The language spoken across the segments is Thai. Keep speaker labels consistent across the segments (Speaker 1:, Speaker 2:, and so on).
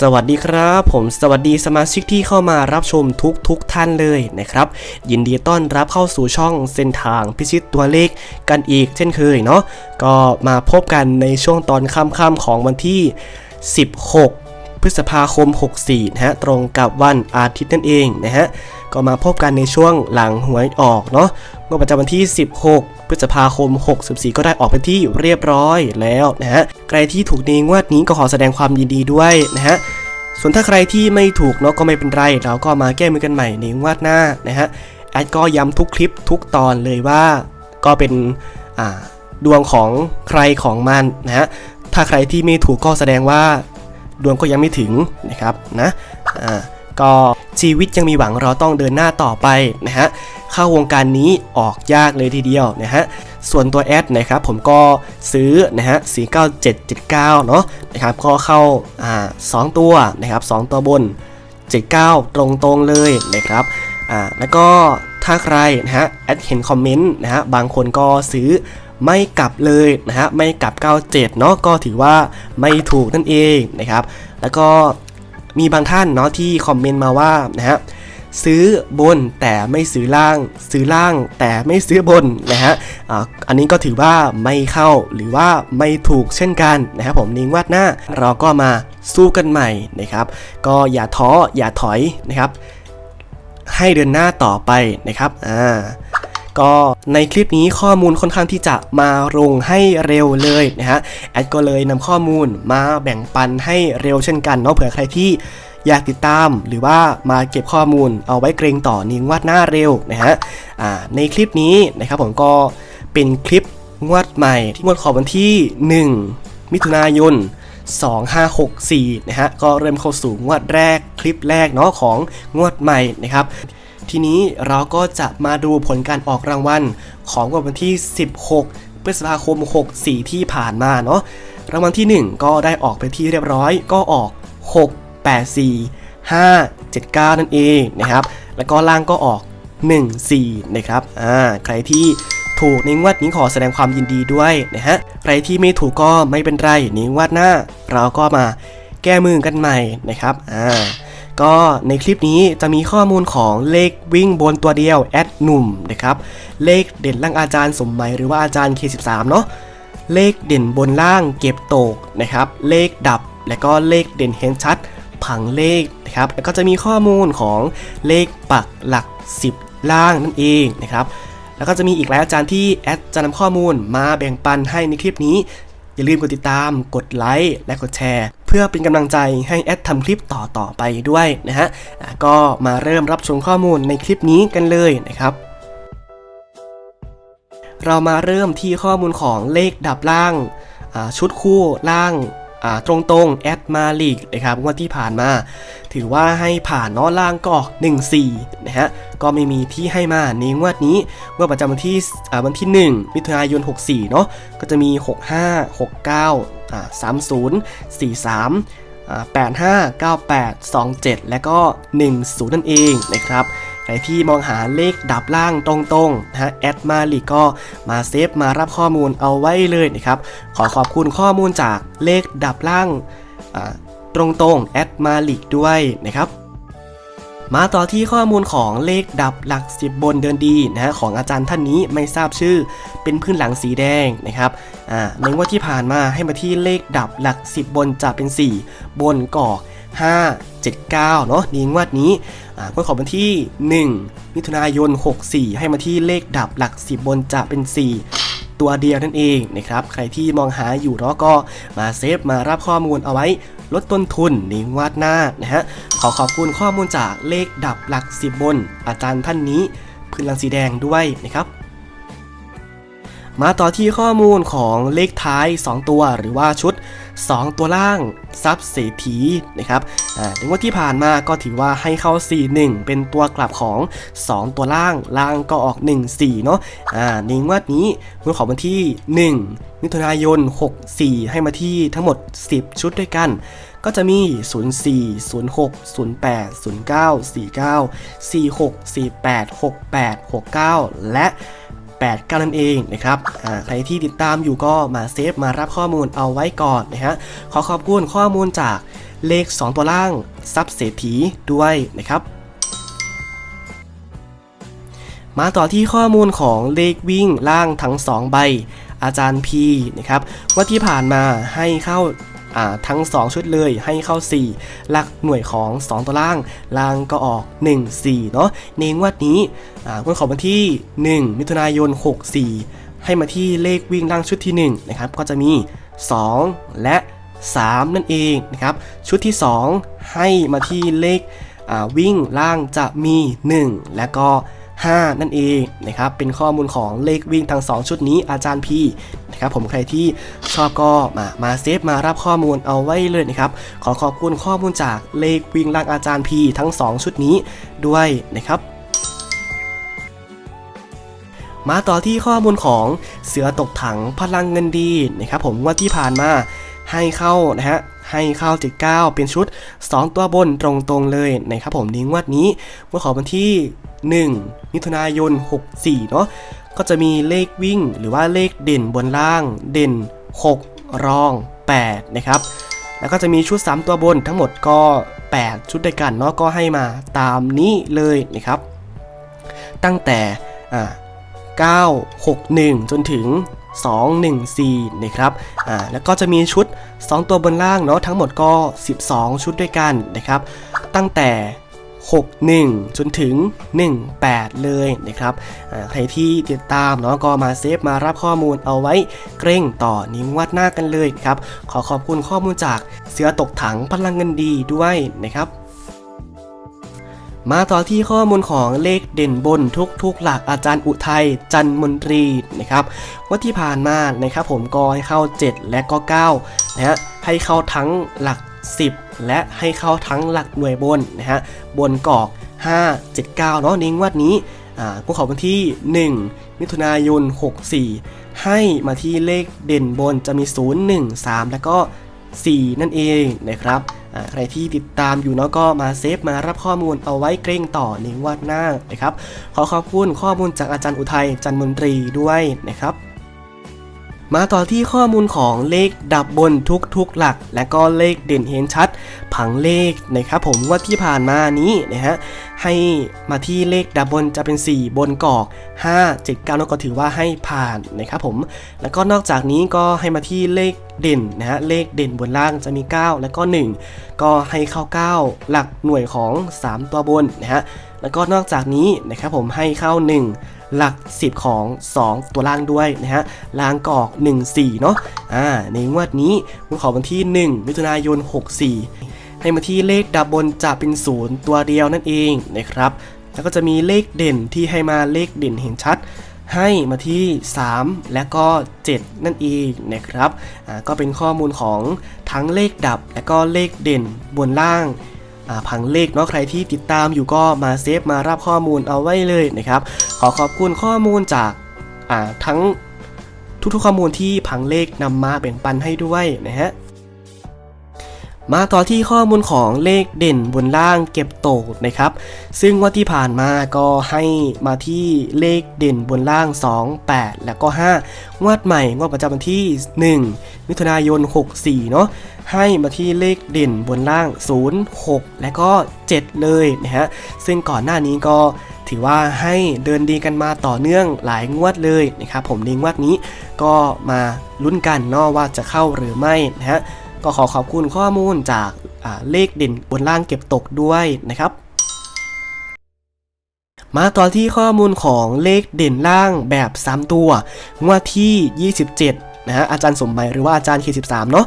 Speaker 1: สวัสดีครับ ผมสวัสดีสมาชิกที่เข้ามารับชมทุกทุกท่านเลยนะครับ ยินดีต้อนรับเข้าสู่ช่องเส้นทางพิชิตตัวเลขกันอีกเช่นเคยเนาะก็มาพบกันในช่วงตอนค่ำๆของวันที่ 16 พฤษภาคม 64นะฮะตรงกับวันอาทิตย์นั่นเองนะฮะ ก็มาพบกันในช่วงหลังหวยออกเนาะเมื่อประจำวันที่ 16 พฤษภาคม 64 ก็ได้ออกเป็นที่เรียบร้อยแล้วนะฮะใครที่ถูกในงวดนี้ก็ขอแสดงความยินดีด้วยนะฮะส่วนถ้าใครที่ไม่ถูกเนาะก็ไม่เป็นไร เราก็มาแก้มือกันใหม่ในงวดหน้านะฮะแอดก็ย้ำทุกคลิปทุกตอนเลยว่าก็เป็นอ่าดวงของใครของมันนะฮะถ้าใครที่ไม่ถูกก็แสดงว่าดวงก็ยังไม่ถึงนะครับนะอ่า ก็ชีวิตยังมีหวังเราต้องเดินหน้าต่อไปนะฮะเข้าวงการนี้ออกยากเลยทีเดียวนะฮะส่วนตัวแอดนะครับผมก็ซื้อนะฮะ49779 เนาะนะครับก็เข้าอ่าสองตัวนะครับสองตัวบน 79 ตรงๆเลยนะครับอ่าแล้วก็ถ้าใครนะฮะแอดเห็นคอมเมนต์นะฮะบางคนก็ซื้อไม่กลับเลยนะฮะไม่กลับ 97 เนาะก็ถือว่าไม่ถูกนั่นเองนะครับ แล้วก็ มีบางท่านเนาะที่คอมเมนต์มาว่านะฮะซื้อบนแต่ไม่ซื้อล่าง ซื้อล่างแต่ไม่ซื้อบนนะฮะอันนี้ก็ถือว่าไม่เข้าหรือว่าไม่ถูกเช่นกันนะครับผมนิ่งวาดหน้าเราก็มาสู้กันใหม่นะครับ ก็อย่าท้ออย่าถอยนะครับ ให้เดินหน้าต่อไปนะครับอ่า ก็ในคลิปนี้ข้อมูลค่อนข้างที่จะมาลงให้เร็วเลยนะฮะแอดก็เลยนำข้อมูลมาแบ่งปันให้เร็วเช่นกันเนาะเผื่อใครที่อยากติดตามหรือว่ามาเก็บข้อมูลเอาไว้เกรงต่อนิ่งวาดหน้าเร็วนะฮะในคลิปนี้นะครับผมก็เป็นคลิปงวดใหม่ที่งวดของวันที่ 1 มิถุนายน 2564 นะฮะ ก็เริ่มเข้าสู่งวดแรกคลิปแรกเนาะของงวดใหม่นะครับ ทีนี้เราก็จะมาดูผลการออกรางวัลของวดวันที่ 16พฤษภาคม 64 ที่ผ่านมาเนาะรางวัลที่ 1 ก็ได้ออกไปที่เรียบร้อยก็ออก 6 8 4 5 7 9 นั่นเองนะครับ แล้วก็ล่างก็ออก 1 4 นะครับ อ่า ใครที่ถูกในงวดนี้ขอแสดงความยินดีด้วยนะฮะ ใครที่ไม่ถูกก็ไม่เป็นไรในงวดหน้า เราก็มาแก้มือกันใหม่นะครับ อ่า ก็ในคลิปนี้จะมีข้อมูลของเลขวิ่งบนตัวเดียวแอดหนุ่มนะครับเลขเด่นล่างอาจารย์สมหมัยหรือว่าอาจารย์ K13 เนาะเลขเด่นบนล่างเก็บตกนะครับเลขดับและก็เลขเด่นเห็นชัดผังเลขนะครับแล้วก็จะมีข้อมูลของเลขปักหลัก 10 ล่างนั่นเองนะครับแล้วก็จะมีอีกหลายอาจารย์ที่แอดจะนำข้อมูลมาแบ่งปันให้ในคลิปนี้ อย่าลืมกดติดตาม กดไลค์ และกดแชร์ พื่อเป็นกำลังใจให้แอดทำคลิปต่อต่อๆไปด้วยนะฮะก็มาเริ่มรับชมข้อมูลในคลิปนี้กันเลยนะครับเรามาเริ่มที่ข้อมูลของเลขดับล่างชุดคู่ล่าง ตรงๆแอดมาลีกนะครับงวดที่ผ่านมา ถือว่าให้ผ่านนาะล่างก็อก1-4 นะฮะ ก็ไม่มีที่ให้มาในงวดนี้งวดประจำวันที่วันที่ 1 มิถุนายน 64 เนาะก็จะมี 65 69อ่า30 43อ่า85 98 27 และก็ 10 นั่นเองนะครับ ใครที่มองหาเลขดับล่างตรงๆนะฮะแอดมาลีก็มาเซฟมารับข้อมูลเอาไว้เลยนะครับ ขอขอบคุณข้อมูลจากเลขดับล่างตรงๆแอดมาลีด้วยนะครับมาต่อที่ข้อมูลของเลขดับหลัก 10 บนเดินดีนะฮะของอาจารย์ท่านนี้ไม่ทราบชื่อเป็นพื้นหลังสีแดงนะครับอ่าในงวดที่ผ่านมาให้มาที่เลขดับหลัก 10 บนจะเป็น 4 บนก่อ 5 7 9 เนาะนี้งวดนี้อ่างวดของวันที่ 1 มิถุนายน 64 ให้มาที่เลขดับหลัก 10 บนจะเป็น 4 ตัวเดียวนั่นเองนะครับ ใครที่มองหาอยู่เนาะก็มาเซฟมารับข้อมูลเอาไว้ลดต้นทุนในงวดหน้านะฮะ ขอขอบคุณข้อมูลจากเลขดับหลัก 10 บน อาจารย์ท่านนี้พื้นหลังสีแดงด้วยนะครับมาต่อที่ข้อมูลของเลขท้าย 2 ตัวหรือว่าชุด 2 ตัวล่างซับเศรษฐีนะครับอ่าในงวดที่ผ่านมาก็ถือว่าให้เข้า 4-1 เป็นตัวกลับของ 2 ตัวล่างล่างก็ออก 1-4 เนาะอ่าในงวดนี้งวดของวันที่ 1 มิถุนายน 64 ให้มาที่ทั้งหมด 10 ชุดด้วยกันก็จะมี 04 06 08 09 49 46 48 68 69 และ 8 9นั่นเองนะครับใครที่ติดตามอยู่ก็มาเซฟมารับข้อมูลเอาไว้ก่อนนะฮะขอขอบคุณข้อมูลจากเลข 2 ตัวล่างซับเศรษฐีด้วยนะครับ มาต่อที่ข้อมูลของเลขวิ่งล่างทั้ง 2 ใบ อาจารย์พีนะครับว่าที่ผ่านมาให้เข้า ทั้ง 2 ชุดเลยให้เข้า 4 หลักหน่วยของ 2 ตัวล่างล่างก็ออก 1 4 เนาะในงวดนี้อ่างวดของวันที่ 1 มิถุนายน 64 ให้มาที่เลขวิ่งล่างชุดที่ 1 นะครับ ก็จะมี 2 และ 3 นั่นเองนะครับ ชุดที่ 2 ให้มาที่เลขวิ่งล่างจะมี 1 และก็ 5 นั่นเองนะครับเป็นข้อมูลของเลขวิ่งทั้ง 2 ชุดนี้อาจารย์พีนะครับผมใครที่ชอบก็มามาเซฟมารับข้อมูลเอาไว้เลยนะครับขอขอบคุณข้อมูลจากเลขวิ่งล่างอาจารย์พีทั้ง 2 ชุดนี้ด้วยนะครับมาต่อที่ข้อมูลของเสือตกถังพลังเงินดีนะครับผมว่าที่ผ่านมาให้เข้านะฮะให้เข้า79เป็นชุด 2 ตัวบนตรงๆเลยนะครับผมในงวดนี้งวดของวันที่ 1 มิถุนายน 64 เนาะก็จะมีเลขวิ่งหรือว่าเลขเด่นบนล่างเด่น 6 รอง 8 นะครับ แล้วก็จะมีชุด 3 ตัวบนทั้งหมดก็ 8 ชุดด้วยกันเนาะก็ให้มาตามนี้เลยนะครับ ตั้งแต่อ่า961 จนถึง 214 นะครับ อ่า แล้วก็จะมีชุด 2 ตัวบนล่างเนาะทั้งหมดก็ 12 ชุดด้วยกันนะครับ ตั้งแต่ 61 จนถึง 18 เลยนะครับใครที่ติดตามเนาะก็มาเซฟมารับข้อมูลเอาไว้เกร่งต่อนิ้ววัดหน้ากันเลยครับ ขอขอบคุณข้อมูลจากเสือตกถังพลังเงินดีด้วยนะครับมาต่อที่ข้อมูลของเลขเด่นบนทุกทุกๆหลักอาจารย์อุทัยจันมนตรีนะครับว่าที่ผ่านมานะครับผมก็ให้เข้า 7 และก็9นะฮะให้เข้าทั้งหลัก 10 และให้เข้าทั้งหลักหน่วยบนนะฮะบนกอก 5 7 9เนาะในงวดนี้พวกเขาวันที่ 1 มิถุนายน 64 ให้มาที่เลขเด่นบนจะมี 0 1 3 แล้วก็ 4 นั่นเองนะครับใครที่ติดตามอยู่เนาะก็มาเซฟมารับข้อมูลเอาไว้เกรงต่อในงวดหน้านะครับ ขอขอบคุณข้อมูลจากอาจารย์อุทัยจันมนตรีด้วยนะครับ มาต่อที่ข้อมูลของเลขดับบนทุกๆหลัก และก็เลขเด่นเห็นชัด ผังเลขนะครับผมว่าที่ผ่านมานี้นะฮะให้มาที่เลขดับบนจะเป็น 4 บนกอก 5 7 9นก็ถือว่าให้ผ่านนะครับผมแล้วก็นอกจากนี้ก็ให้มาที่เลขเด่นนะฮะเลขเด่นบนล่างจะมี 9 แล้วก็ 1 ก็ให้เข้า 9 หลักหน่วยของ 3 ตัวบนนะฮะแล้วก็นอกจากนี้นะครับผมให้เข้า 1 หลัก 10 ของ 2 ตัวล่างด้วยนะฮะล่างกอก 1 4 เนาะอ่าในงวดนี้วันขอวันที่ 1 มิถุนายน 64 ให้มาที่เลขดับบนจะเป็น 0 ตัวเดียวนั่นเองนะครับ แล้วก็จะมีเลขเด่นที่ให้มาเลขเด่นเห็นชัดให้มาที่ 3 และก็ 7 นั่นเองนะครับ ก็เป็นข้อมูลของทั้งเลขดับและก็เลขเด่นบนล่าง ผังเลขเนาะใครที่ติดตามอยู่ก็มาเซฟมารับข้อมูลเอาไว้เลยนะครับ ขอขอบคุณข้อมูลจากทั้งทุกๆข้อมูลที่ผังเลขนำมาแบ่งปันให้ด้วยนะฮะ มาต่อที่ข้อมูลของเลขเด่นบนล่างเก็บโตกนะครับ ซึ่งว่าที่ผ่านมาก็ให้มาที่เลขเด่นบนล่าง 2 8 แล้วก็ 5 งวดใหม่งวดประจำวันที่ 1 มิถุนายน 64 เนาะให้มาที่เลขเด่นบนล่าง 0 6 และก็ 7 เลยนะฮะ ซึ่งก่อนหน้านี้ก็ถือว่าให้เดินดีกันมาต่อเนื่องหลายงวดเลยนะครับผมในงวดนี้ก็มาลุ้นกันเนาะว่าจะเข้าหรือไม่นะฮะ ก็ขอขอบคุณข้อมูลจากาเลขเด่นบนล่างเก็บตกด้วยนะครับ มาต่อที่ข้อมูลของเลขเด่นล่างแบบ 3 ตัวงวดที่ 27นะฮะอาจารย์สมบัยหรือว่าอาจารย์เค13 เนาะ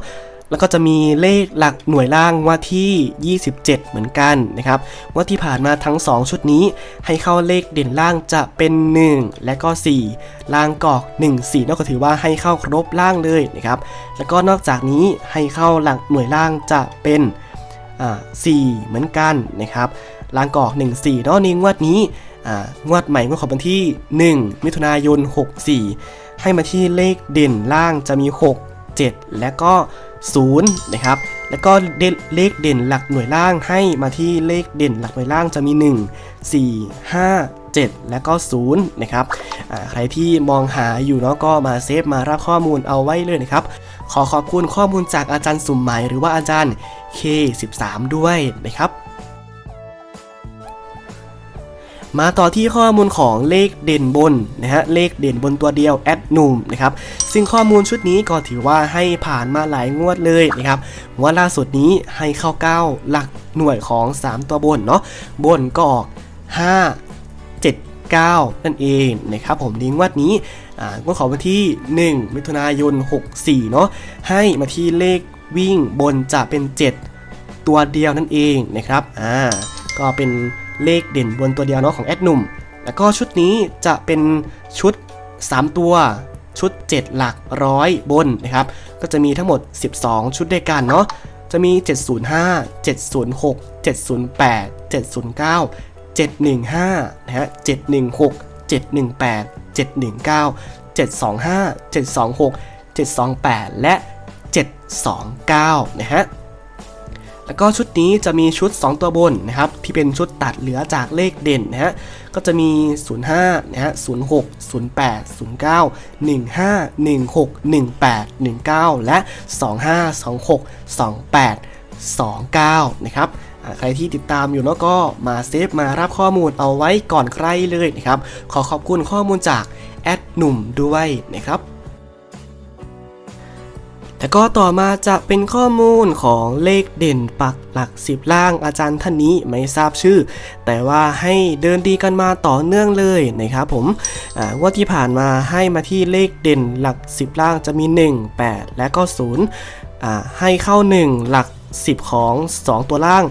Speaker 1: แล้วก็จะมีเลขหลักหน่วยล่างว่าที่ 27 เหมือนกันนะครับว่าที่ผ่านมาทั้ง 2 ชุดนี้ ให้เข้าเลขเด่นล่างจะเป็น 1 และก็ 4 ล่างกอก 1 4นอกก็ถือว่าให้เข้าครบล่างเลยนะครับแล้วก็นอกจากนี้ให้เข้าหลักหน่วยล่างจะเป็นอ่า4เหมือนกันนะครับล่างกอก 1 4เนาะในงวดนี้งวดใหม่งวดของวันที่ 1 มิถุนายน 64 ให้มาที่เลขเด่นล่างจะมี 6 7 และก็ 0นะครับแล้วก็เลขเด่นหลักหน่วยล่างให้มาที่เลขเด่นหลักหน่วยล่างจะมี 1 4 5 7 และก็0นะครับใครที่มองหาอยู่เนาะก็มาเซฟมารับข้อมูลเอาไว้เลยนะครับ ขอขอบคุณข้อมูลจากอาจารย์สุ่มหมายหรือว่าอาจารย์ K13 ด้วยนะครับ มาต่อที่ข้อมูลของเลขเด่นบนนะฮะเลขเด่นบนตัวเดียวแอดนุ่มนะครับซึ่งข้อมูลชุดนี้ก็ถือว่าให้ผ่านมาหลายงวดเลยนะครับงว่าล่าสุดนี้ให้เข้า9หลักหน่วยของ 3 ตัวบนเนาะบนก็ออก5 7 9นั่นเองนะครับผมในงวดนี้อ่างวดของวันที่ 1 มิถุนายน 64 เนาะให้มาที่เลขวิ่งบนจะเป็น 7 ตัวเดียวนั่นเองนะครับอ่าก็เป็น เลขเด่นบนตัวเดียวเนาะของแอดหนุ่ม แล้วก็ชุดนี้จะเป็นชุด 3 ตัวชุด 7 หลักร้อยบนนะครับ ก็จะมีทั้งหมด 12 ชุดด้วยกันเนาะ จะมี 705 706 708 709 715 นะฮะ 716 718 719 725 726 728 และ 729 นะฮะ แล้วก็ชุดนี้จะมีชุด 2 ตัวบนนะครับที่เป็นชุดตัดเหลือจากเลขเด่นนะฮะก็จะมี 05นะฮะ06 08 09 15 16 18 19 และ 25 26 28 29 นะครับใครที่ติดตามอยู่เนาะก็มาเซฟมารับข้อมูลเอาไว้ก่อนใครเลยนะครับ ขอขอบคุณข้อมูลจากแอดหนุ่มด้วยนะครับ แต่ก็ต่อมาจะเป็นข้อมูลของเลขเด่นปักหลักสิบล่างอาจารย์ท่านนี้ไม่ทราบชื่อ แต่ว่าให้เดินดีกันมาต่อเนื่องเลยนะครับผมว่าที่ผ่านมาให้มาที่เลขเด่นหลักสิบล่างจะมี 1 8 และก็0ให้เข้า 1 หลัก 10 ของ 2 ตัวล่าง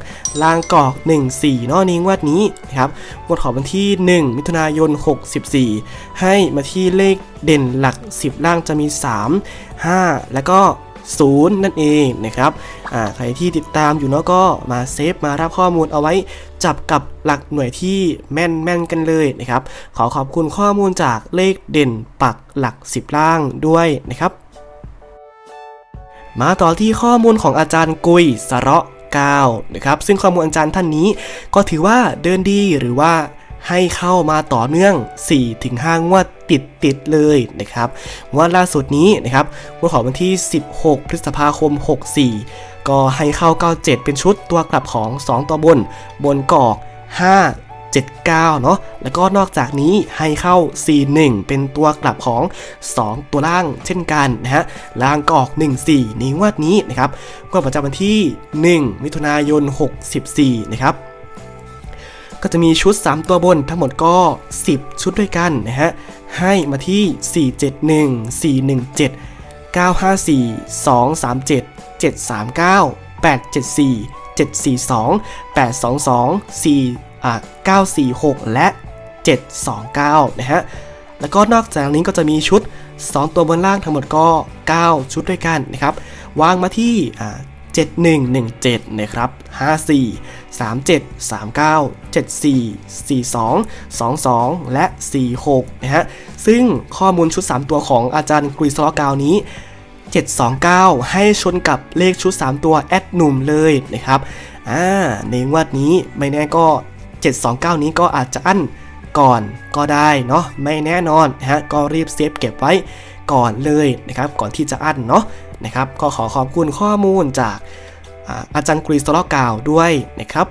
Speaker 1: ล่างกอก 1 4นอะนี้งวดนี้นะครับงวดของวันที่ 1 มิถุนายน 64 ให้มาที่เลขเด่นหลัก 10 ล่างจะมี 3 5 แล้วก็0นั่นเองนะครับใครที่ติดตามอยู่เนาะก็มาเซฟมารับข้อมูลเอาไว้จับกับหลักหน่วยที่แม่นแม่นๆกันเลยนะครับ ขอขอบคุณข้อมูลจากเลขเด่นปักหลัก 10 ล่างด้วยนะครับ มาต่อที่ข้อมูลของอาจารย์กุยสะเราะ9นะครับซึ่งข้อมูลอาจารย์ท่านนี้ก็ถือว่าเดินดีหรือว่าให้เข้ามาต่อเนื่อง 4-5 งวดติดติดๆเลยนะครับงวดล่าสุดนี้นะครับงวดของวันที่ 16 พฤษภาคม 64 ก็ให้เข้า 97 เป็นชุดตัวกลับของ 2 ตัวบน บนกอก 5 79 เนาะแล้วก็นอกจากนี้ให้เข้า 41 เป็นตัวกลับของ 2 ตัวล่างเช่นกันนะฮะล่างก็ออก 14 ในงวดนี้นะครับก็ประจำวันที่ 1 มิถุนายน 64 นะครับก็จะมีชุด 3 ตัวบนทั้งหมดก็ 10 ชุดด้วยกันนะฮะให้มาที่ 471 417 954 237 739 874 742 822 4อ่า 946 และ 729 นะฮะ แล้วก็นอกจากนี้ก็จะมีชุด 2 ตัวบนล่างทั้งหมดก็ 9 ชุดด้วยกันนะครับ วางมาที่ 7117 นะครับ 54 37 39 74 42 22 และ 46 นะฮะ ซึ่งข้อมูลชุด 3 ตัวของอาจารย์กรีสโลกาวนี้ 729 ให้ชนกับเลขชุด 3 ตัวแอดหนุ่มเลยนะครับ อ่า ในงวดนี้ไม่แน่ก็ 729 นี้ก็อาจจะอั้นก่อนก็ได้เนาะไม่แน่นอนนะฮะก็รีบเซฟเก็บไว้ก่อนเลยนะครับก่อนที่จะอั้นเนาะนะครับก็ขอขอบคุณข้อมูลจากอาจารย์กรีสโลกาวด้วยนะครับ